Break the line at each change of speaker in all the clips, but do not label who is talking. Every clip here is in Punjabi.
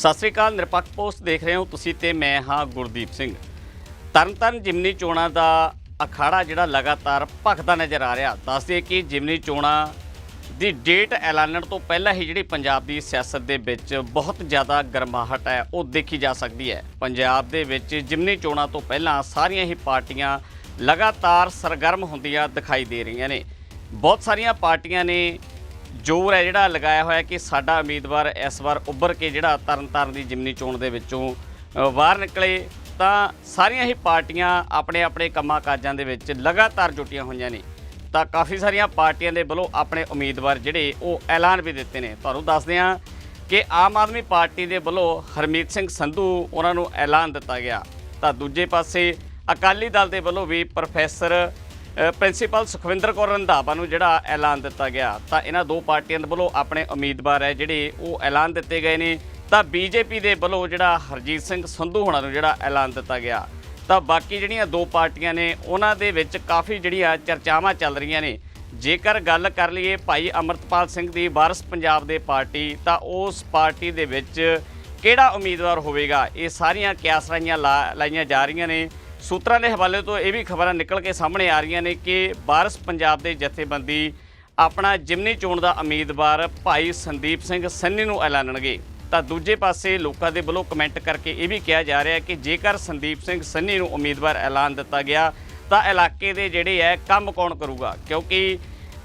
ਸਤਿ ਸ੍ਰੀ ਅਕਾਲ, ਨਿਰਪੱਖ ਪੋਸਟ ਦੇਖ ਰਹੇ ਹੋ ਤੁਸੀਂ ਤੇ ਮੈਂ ਹਾਂ ਗੁਰਦੀਪ ਸਿੰਘ। ਤਰਨਤਾਰਨ ਜਿਮਨੀ ਚੋਣਾਂ ਦਾ ਅਖਾੜਾ ਜਿਹੜਾ ਲਗਾਤਾਰ ਭਖਦਾ ਨਜ਼ਰ ਆ ਰਿਹਾ। ਦੱਸਦੇ ਕਿ ਜਿਮਨੀ ਚੋਣਾਂ ਦੀ ਡੇਟ ਐਲਾਨਣ ਤੋਂ ਪਹਿਲਾਂ ਹੀ ਜਿਹੜੀ ਪੰਜਾਬ ਦੀ ਸਿਆਸਤ ਦੇ ਵਿੱਚ ਬਹੁਤ ਜ਼ਿਆਦਾ ਗਰਮਾਹਟ ਹੈ, ਉਹ ਦੇਖੀ ਜਾ ਸਕਦੀ ਹੈ। ਪੰਜਾਬ ਦੇ ਵਿੱਚ ਜਿਮਨੀ ਚੋਣਾਂ ਤੋਂ ਪਹਿਲਾਂ ਸਾਰੀਆਂ ਹੀ ਪਾਰਟੀਆਂ ਲਗਾਤਾਰ ਸਰਗਰਮ ਹੁੰਦੀਆਂ ਦਿਖਾਈ ਦੇ ਰਹੀਆਂ ਨੇ। ਬਹੁਤ ਸਾਰੀਆਂ ਪਾਰਟੀਆਂ ਨੇ ਜ਼ੋਰ ਹੈ ਜਿਹੜਾ ਲਗਾਇਆ ਹੋਇਆ ਕਿ ਸਾਡਾ ਉਮੀਦਵਾਰ ਇਸ ਵਾਰ ਉੱਭਰ ਕੇ ਜਿਹੜਾ ਤਰਨਤਾਰਨ ਦੀ ਜਿਮਨੀ ਚੋਣ ਦੇ ਵਿੱਚੋਂ ਬਾਹਰ ਨਿਕਲੇ, ਤਾਂ ਸਾਰੀਆਂ ਹੀ ਪਾਰਟੀਆਂ ਆਪਣੇ ਆਪਣੇ ਕੰਮਾਂ ਕਾਜਾਂ ਦੇ ਵਿੱਚ ਲਗਾਤਾਰ ਜੁਟੀਆਂ ਹੋਈਆਂ ਨੇ। ਤਾਂ ਕਾਫੀ ਸਾਰੀਆਂ ਪਾਰਟੀਆਂ ਦੇ ਵੱਲੋਂ ਆਪਣੇ ਉਮੀਦਵਾਰ ਜਿਹੜੇ, ਉਹ ਐਲਾਨ ਵੀ ਦਿੱਤੇ ਨੇ। ਤੁਹਾਨੂੰ ਦੱਸਦੇ ਹਾਂ ਕਿ ਆਮ ਆਦਮੀ ਪਾਰਟੀ ਦੇ ਵੱਲੋਂ ਹਰਮੀਤ ਸਿੰਘ ਸੰਧੂ ਉਹਨਾਂ ਨੂੰ ਐਲਾਨ ਦਿੱਤਾ ਗਿਆ। ਤਾਂ ਦੂਜੇ ਪਾਸੇ ਅਕਾਲੀ ਦਲ ਦੇ ਵੱਲੋਂ ਵੀ ਪ੍ਰੋਫੈਸਰ ਪ੍ਰਿੰਸੀਪਲ ਸੁਖਵਿੰਦਰ ਕੌਰ ਰੰਧਾਵਾ ਨੂੰ ਜਿਹੜਾ ਐਲਾਨ ਦਿੱਤਾ ਗਿਆ, ਤਾਂ ਇਹਨਾਂ ਦੋ ਪਾਰਟੀਆਂ ਦੇ ਵੱਲੋਂ ਆਪਣੇ ਉਮੀਦਵਾਰ ਹੈ ਜਿਹੜੇ ਉਹ ਐਲਾਨ ਦਿੱਤੇ ਗਏ ਨੇ। ਤਾਂ ਬੀਜੇਪੀ ਦੇ ਵੱਲੋਂ ਜਿਹੜਾ ਹਰਜੀਤ ਸਿੰਘ ਸੰਧੂ ਹੋਣਾ ਨੂੰ ਜਿਹੜਾ ਐਲਾਨ ਦਿੱਤਾ ਗਿਆ। ਤਾਂ ਬਾਕੀ ਜਿਹੜੀਆਂ ਦੋ ਪਾਰਟੀਆਂ ਨੇ, ਉਹਨਾਂ ਦੇ ਵਿੱਚ ਕਾਫੀ ਜਿਹੜੀਆਂ ਚਰਚਾਵਾਂ ਚੱਲ ਰਹੀਆਂ ਨੇ। ਜੇਕਰ ਗੱਲ ਕਰ ਲਈਏ ਭਾਈ ਅਮਰਤਪਾਲ ਸਿੰਘ ਦੀ ਵਾਰਸ ਪੰਜਾਬ ਦੇ ਪਾਰਟੀ, ਤਾਂ ਉਸ ਪਾਰਟੀ ਦੇ ਵਿੱਚ ਕਿਹੜਾ ਉਮੀਦਵਾਰ ਹੋਵੇਗਾ? ਇਹ ਸਾਰੀਆਂ ਕਿਆਸਰਾਈਆਂ ਲਾ- ਲਾਈਆਂ ਜਾ ਰਹੀਆਂ ਨੇ। ਸੂਤਰਾਂ ਦੇ ਹਵਾਲੇ ਤੋਂ ਇਹ ਵੀ ਖਬਰਾਂ ਨਿਕਲ ਕੇ ਸਾਹਮਣੇ ਆ ਰਹੀਆਂ ਨੇ ਕਿ ਬਾਰਸ ਪੰਜਾਬ ਦੇ ਜਥੇਬੰਦੀ ਆਪਣਾ ਜਿਮਨੀ ਚੋਣ ਦਾ ਉਮੀਦਵਾਰ ਭਾਈ ਸੰਦੀਪ ਸਿੰਘ ਸੰਨੀ ਨੂੰ ਐਲਾਨਣਗੇ। ਤਾਂ ਦੂਜੇ ਪਾਸੇ ਲੋਕਾਂ ਦੇ ਵੱਲੋਂ ਕਮੈਂਟ ਕਰਕੇ ਇਹ ਵੀ ਕਿਹਾ ਜਾ ਰਿਹਾ ਕਿ ਜੇਕਰ ਸੰਦੀਪ ਸਿੰਘ ਸੰਨੀ ਨੂੰ ਉਮੀਦਵਾਰ ਐਲਾਨ ਦਿੱਤਾ ਗਿਆ, ਤਾਂ ਇਲਾਕੇ ਦੇ ਜਿਹੜੇ ਹੈ, ਕੰਮ ਕੌਣ ਕਰੂਗਾ? ਕਿਉਂਕਿ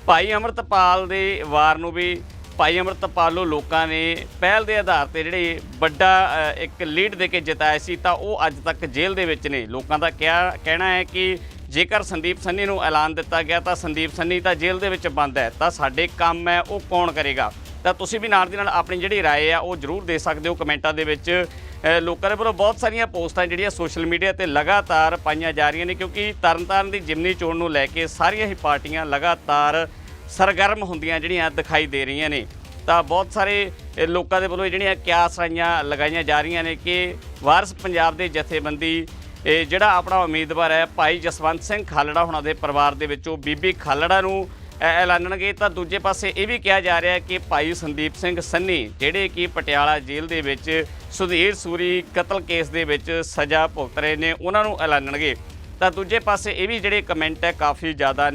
ਭਾਈ ਅਮਰਤਪਾਲ ਦੇ ਵਾਰ ਨੂੰ ਵੀ ਭਾਈ ਅਮਰਤਪਾਲ ਨੂੰ ਲੋਕਾਂ ਨੇ ਪਹਿਲ ਦੇ ਆਧਾਰ ਤੇ ਜਿਹੜੇ ਵੱਡਾ ਅ, ਇੱਕ ਲੀਡ ਦੇ ਕੇ ਜਿਤਾਇਆ ਸੀ ਤਾਂ ਉਹ ਅੱਜ ਤੱਕ ਜੇਲ੍ਹ ਦੇ ਵਿੱਚ ਨੇ ਲੋਕਾਂ ਦਾ ਕਿਹਾ ਕਹਿਣਾ ਹੈ ਕਿ ਜੇਕਰ ਸੰਦੀਪ ਸੰਨੀ ਨੂੰ ਐਲਾਨ ਦਿੱਤਾ ਗਿਆ ਤਾਂ ਸੰਦੀਪ ਸੰਨੀ ਤਾਂ ਜੇਲ੍ਹ ਦੇ ਵਿੱਚ ਬੰਦ ਹੈ ਤਾਂ ਸਾਡੇ ਕੰਮ ਹੈ ਉਹ ਕੌਣ ਕਰੇਗਾ ਤਾਂ ਤੁਸੀਂ ਵੀ ਨਾਲ ਦੀ ਨਾਲ ਆਪਣੀ ਜਿਹੜੀ رائے ਆ ਉਹ ਜ਼ਰੂਰ ਦੇ ਸਕਦੇ ਹੋ ਕਮੈਂਟਾਂ ਦੇ ਵਿੱਚ ਅ, ਲੋਕਾਂ ਦੇ ਵੱਲੋਂ ਬਹੁਤ ਸਾਰੀਆਂ ਪੋਸਟਾਂ ਜਿਹੜੀਆਂ ਸੋਸ਼ਲ ਮੀਡੀਆ ਤੇ ਲਗਾਤਾਰ ਪਾਈਆਂ ਜਾ ਰਹੀਆਂ ਨੇ ਕਿਉਂਕਿ ਤਰਨਤਾਰਨ ਦੀ ਜਿਮਨੀ ਚੋਣ ਨੂੰ ਲੈ ਕੇ ਸਾਰੀਆਂ ਹੀ ਪਾਰਟੀਆਂ ਲਗਾਤਾਰ ਸਰਗਰਮ ਹੁੰਦੀਆਂ ਜਿਹੜੀਆਂ ਦਿਖਾਈ ਦੇ ਰਹੀਆਂ ਨੇ। ਤਾਂ ਬਹੁਤ ਸਾਰੇ ਲੋਕਾਂ ਦੇ ਵੱਲੋਂ ਜਿਹੜੀਆਂ ਕਿਆਸਰਾਈਆਂ ਲਗਾਈਆਂ ਜਾ ਰਹੀਆਂ ਨੇ ਕਿ ਵਾਰਸ ਪੰਜਾਬ ਦੇ ਜਥੇਬੰਦੀ ਇਹ ਜਿਹੜਾ ਆਪਣਾ ਉਮੀਦਵਾਰ ਹੈ ਭਾਈ ਜਸਵੰਤ ਸਿੰਘ ਖਾਲੜਾ ਹੁਣਾਂ ਦੇ ਪਰਿਵਾਰ ਦੇ ਵਿੱਚੋਂ ਬੀਬੀ ਖਾਲੜਾ ਨੂੰ ਐਲਾਨਣਗੇ। ਤਾਂ ਦੂਜੇ ਪਾਸੇ ਇਹ ਵੀ ਕਿਹਾ ਜਾ ਰਿਹਾ ਕਿ ਭਾਈ ਸੰਦੀਪ ਸਿੰਘ ਸੰਨੀ, ਜਿਹੜੇ ਕਿ ਪਟਿਆਲਾ ਜੇਲ੍ਹ ਦੇ ਵਿੱਚ ਸੁਧੀਰ ਸੂਰੀ ਕਤਲ ਕੇਸ ਦੇ ਵਿੱਚ ਸਜ਼ਾ ਭੁਗਤ ਰਹੇ ਨੇ, ਉਹਨਾਂ ਨੂੰ ਐਲਾਨਣਗੇ। ਤਾਂ ਦੂਜੇ ਪਾਸੇ ਇਹ ਵੀ ਜਿਹੜੇ ਕਮੈਂਟ ਹੈ, ਕਾਫੀ ਜ਼ਿਆਦਾ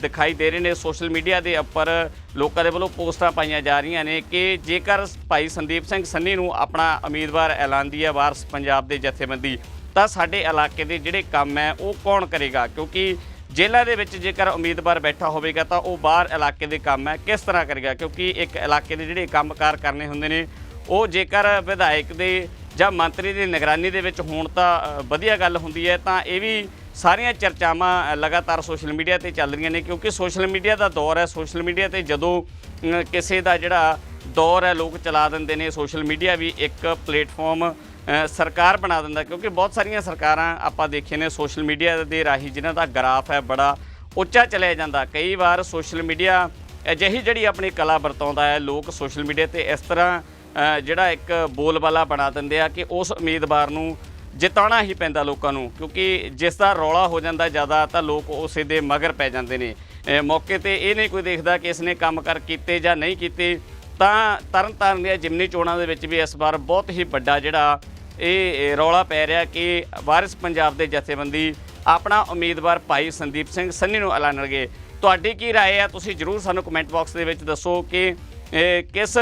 ਦਿਖਾਈ ਦੇ ਰਹੇ ਨੇ ਸੋਸ਼ਲ ਮੀਡੀਆ ਦੇ ਉੱਪਰ। ਲੋਕਾਂ ਦੇ ਵੱਲੋਂ ਪੋਸਟਾਂ ਪਾਈਆਂ ਜਾ ਰਹੀਆਂ ਨੇ ਕਿ ਜੇਕਰ ਭਾਈ ਸੰਦੀਪ ਸਿੰਘ ਸੰਨੀ ਨੂੰ ਆਪਣਾ ਉਮੀਦਵਾਰ ਐਲਾਨਦੀ ਹੈ ਵਾਰਸ ਪੰਜਾਬ ਦੇ ਜਥੇਬੰਦੀ, ਤਾਂ ਸਾਡੇ ਇਲਾਕੇ ਦੇ ਜਿਹੜੇ ਕੰਮ ਹੈ, ਉਹ ਕੌਣ ਕਰੇਗਾ? ਕਿਉਂਕਿ ਜੇਲ੍ਹਾਂ ਦੇ ਵਿੱਚ ਜੇਕਰ ਉਮੀਦਵਾਰ ਬੈਠਾ ਹੋਵੇਗਾ, ਤਾਂ ਉਹ ਬਾਹਰ ਇਲਾਕੇ ਦੇ ਕੰਮ ਹੈ। ਕਿਸ ਤਰ੍ਹਾਂ ਕਰੇਗਾ? ਕਿਉਂਕਿ ਇੱਕ ਇਲਾਕੇ ਦੇ ਜਿਹੜੇ ਕੰਮਕਾਰ ਕਰਨੇ ਹੁੰਦੇ ਨੇ, ਉਹ ਜੇਕਰ ਵਿਧਾਇਕ ਦੇ ਜਾਂ ਮੰਤਰੀ ਦੀ ਨਿਗਰਾਨੀ ਦੇ ਵਿੱਚ ਹੋਣ ਤਾਂ ਵਧੀਆ ਗੱਲ ਹੁੰਦੀ ਹੈ, ਤਾਂ ਇਹ ਵੀ ਸਾਰੀਆਂ ਚਰਚਾਵਾਂ ਲਗਾਤਾਰ ਸੋਸ਼ਲ ਮੀਡੀਆ ਤੇ ਚੱਲ ਰਹੀਆਂ ਨੇ, ਕਿਉਂਕਿ ਸੋਸ਼ਲ ਮੀਡੀਆ ਦਾ ਦੌਰ ਹੈ, ਸੋਸ਼ਲ ਮੀਡੀਆ ਤੇ ਜਦੋਂ ਕਿਸੇ ਦਾ ਜਿਹੜਾ ਦੌਰ ਹੈ, ਲੋਕ ਚਲਾ ਦਿੰਦੇ ਨੇ, ਸੋਸ਼ਲ ਮੀਡੀਆ ਵੀ ਇੱਕ ਪਲੇਟਫਾਰਮ ਸਰਕਾਰ ਬਣਾ ਦਿੰਦਾ, ਕਿਉਂਕਿ ਬਹੁਤ ਸਾਰੀਆਂ ਸਰਕਾਰਾਂ ਆਪਾਂ ਦੇਖੇ ਨੇ ਸੋਸ਼ਲ ਮੀਡੀਆ ਦੇ ਰਾਹੀਂ, ਜਿਨ੍ਹਾਂ ਦਾ ਗ੍ਰਾਫ ਹੈ ਬੜਾ ਉੱਚਾ ਚਲਿਆ ਜਾਂਦਾ। ਕਈ ਵਾਰ ਸੋਸ਼ਲ ਮੀਡੀਆ ਅਜਿਹੀ ਜਿਹੜੀ ਆਪਣੀ ਕਲਾ ਵਰਤਾਉਂਦਾ ਹੈ, ਲੋਕ ਸੋਸ਼ਲ ਮੀਡੀਆ ਤੇ ਇਸ ਤਰ੍ਹਾਂ ਜਿਹੜਾ ਇੱਕ ਬੋਲਬਾਲਾ ਬਣਾ ਦਿੰਦੇ ਆ ਕਿ ਉਸ ਉਮੀਦਵਾਰ ਨੂੰ ਜਿਤਾਉਣਾ ਹੀ ਪੈਂਦਾ ਲੋਕਾਂ ਨੂੰ ਕਿਉਂਕਿ ਜਿਸ ਦਾ ਰੌਲਾ ਹੋ ਜਾਂਦਾ ਜ਼ਿਆਦਾ ਤਾਂ ਲੋਕ ਉਸੇ ਦੇ ਮਗਰ ਪੈ ਜਾਂਦੇ ਨੇ ਅ, ਮੌਕੇ ਤੇ ਇਹ ਨਹੀਂ ਕੋਈ ਦੇਖਦਾ ਕਿ ਇਸਨੇ ਕੰਮ ਕਰ ਕੀਤੇ ਜਾਂ ਨਹੀਂ ਕੀਤੇ ਤਾਂ ਤਰਨ ਤਾਰਨ ਦੀਆਂ ਜਿਮਨੀ ਚੋਣਾਂ ਦੇ ਵਿੱਚ ਵੀ ਇਸ ਵਾਰ ਬਹੁਤ ਹੀ ਵੱਡਾ ਜਿਹੜਾ ਇਹ ਇਹ ਰੌਲਾ ਪੈ ਰਿਹਾ ਕਿ ਵਾਰਿਸ ਪੰਜਾਬ ਦੇ ਜਥੇਬੰਦੀ ਆਪਣਾ ਉਮੀਦਵਾਰ ਭਾਈ ਸੰਦੀਪ ਸਿੰਘ ਸੰਨੀ ਨੂੰ ਐਲਾਨਣਗੇ ਤੁਹਾਡੀ ਕੀ رائے ਹੈ ਤੁਸੀਂ ਜਰੂਰ ਸਾਨੂੰ ਕਮੈਂਟ ਬਾਕਸ ਦੇ ਵਿੱਚ ਦੱਸੋ ਕਿ ਇਹ ਕਿਸ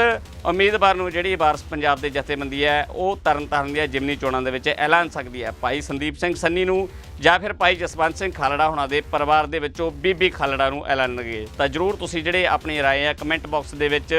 ਉਮੀਦਵਾਰ ਨੂੰ ਜਿਹੜੀ ਵਾਰਸ ਪੰਜਾਬ ਦੇ ਜਥੇਬੰਦੀ ਹੈ ਉਹ ਤਰਨਤਾਰਨ ਦੀਆਂ ਜਿਮਨੀ ਚੋਣਾਂ ਦੇ ਵਿੱਚ ਐਲਾਨ ਸਕਦੀ ਹੈ ਭਾਈ ਸੰਦੀਪ ਸਿੰਘ ਸੰਨੀ ਨੂੰ ਜਾਂ ਫਿਰ ਭਾਈ ਜਸਵੰਤ ਸਿੰਘ ਖਾਲੜਾ ਹੋਣਾ ਦੇ ਪਰਿਵਾਰ ਦੇ ਵਿੱਚੋਂ ਬੀਬੀ ਖਾਲੜਾ ਨੂੰ ਐਲਾਨਣਗੇ ਤਾਂ ਜਰੂਰ ਤੁਸੀਂ ਜਿਹੜੇ ਆਪਣੀ رائے ਹੈ ਕਮੈਂਟ ਬਾਕਸ ਦੇ ਵਿੱਚ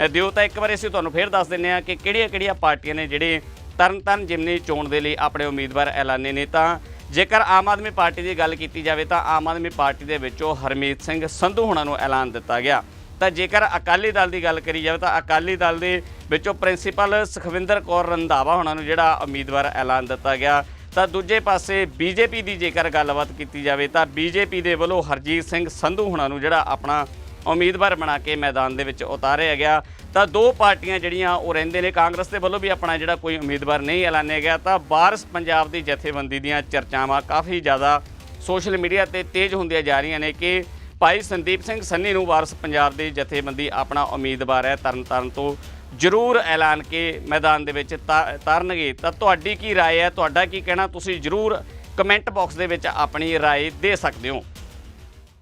ਅ, ਦਿਓ ਤਾਂ ਇੱਕ ਵਾਰ ਅਸੀਂ ਤੁਹਾਨੂੰ ਫੇਰ ਦੱਸ ਦਿੰਨੇ ਆ ਕਿ ਕਿਹੜੀਆਂ-ਕਿਹੜੀਆਂ ਪਾਰਟੀਆਂ ਨੇ ਜਿਹੜੇ ਤਰਨਤਾਰਨ ਜਿਮਨੀ ਚੋਣ ਦੇ ਲਈ ਆਪਣੇ ਉਮੀਦਵਾਰ ਐਲਾਨੇ ਨੇ ਤਾਂ ਜੇਕਰ ਆਮ ਆਦਮੀ ਪਾਰਟੀ ਦੀ ਗੱਲ ਕੀਤੀ ਜਾਵੇ ਤਾਂ ਆਮ ਆਦਮੀ ਪਾਰਟੀ ਦੇ ਵਿੱਚੋਂ ਹਰਮੀਤ ਸਿੰਘ ਸੰਧੂ ਹੋਣਾ ਨੂੰ ਐਲਾਨ ਦਿੱਤਾ ਗਿਆ ਤਾਂ ਜੇਕਰ ਅਕਾਲੀ ਦਲ ਦੀ ਗੱਲ ਕਰੀ ਜਾਵੇ ਤਾਂ ਅਕਾਲੀ ਦਲ ਦੇ ਵਿੱਚੋਂ ਪ੍ਰਿੰਸੀਪਲ ਸੁਖਵਿੰਦਰ ਕੌਰ ਰੰਧਾਵਾ ਹੋਣਾ ਨੂੰ ਜਿਹੜਾ ਉਮੀਦਵਾਰ ਐਲਾਨ ਦਿੱਤਾ ਗਿਆ। ਤਾਂ ਦੂਜੇ ਪਾਸੇ ਬੀਜੇਪੀ ਦੀ ਜੇਕਰ ਗੱਲਬਾਤ ਕੀਤੀ ਜਾਵੇ ਤਾਂ ਬੀਜੇਪੀ ਦੇ ਵੱਲੋਂ ਹਰਜੀਤ ਸਿੰਘ ਸੰਧੂ ਹੁਣਾਂ ਨੂੰ ਜਿਹੜਾ ਆਪਣਾ ਉਮੀਦਵਾਰ ਬਣਾ ਕੇ ਮੈਦਾਨ ਦੇ ਵਿੱਚ ਉਤਾਰਿਆ ਗਿਆ। ਤਾਂ ਦੋ ਪਾਰਟੀਆਂ ਜਿਹੜੀਆਂ ਉਹ ਰਹਿੰਦੇ ਨੇ, ਕਾਂਗਰਸ ਦੇ ਵੱਲੋਂ ਵੀ ਆਪਣਾ ਜਿਹੜਾ ਕੋਈ ਉਮੀਦਵਾਰ ਨਹੀਂ ਐਲਾਨਿਆ ਗਿਆ। ਤਾਂ ਵਾਰਸ ਪੰਜਾਬ ਦੀ ਜਥੇਬੰਦੀ ਦੀਆਂ ਚਰਚਾਵਾਂ ਕਾਫੀ ਜ਼ਿਆਦਾ ਸੋਸ਼ਲ ਮੀਡੀਆ ਤੇ ਤੇਜ਼ ਹੁੰਦੀਆਂ ਜਾ ਰਹੀਆਂ ਨੇ ਕਿ ਭਾਈ ਸੰਦੀਪ ਸਿੰਘ ਸੰਨੀ ਨੂੰ ਵਾਰਸ ਪੰਜਾਬ ਦੀ ਜਥੇਬੰਦੀ ਆਪਣਾ ਉਮੀਦਵਾਰ ਹੈ ਤਰਨਤਾਰਨ ਤੋਂ ਜ਼ਰੂਰ ਐਲਾਨ ਕੇ ਮੈਦਾਨ ਦੇ ਵਿੱਚ ਤਾ- ਤਾਰਨਗੇ ਤਾਂ ਤੁਹਾਡੀ ਕੀ رائے ਹੈ ਤੁਹਾਡਾ ਕੀ ਕਹਿਣਾ ਤੁਸੀਂ ਜ਼ਰੂਰ ਕਮੈਂਟ ਬਾਕਸ ਦੇ ਵਿੱਚ ਆਪਣੀ رائے ਦੇ ਸਕਦੇ ਹੋ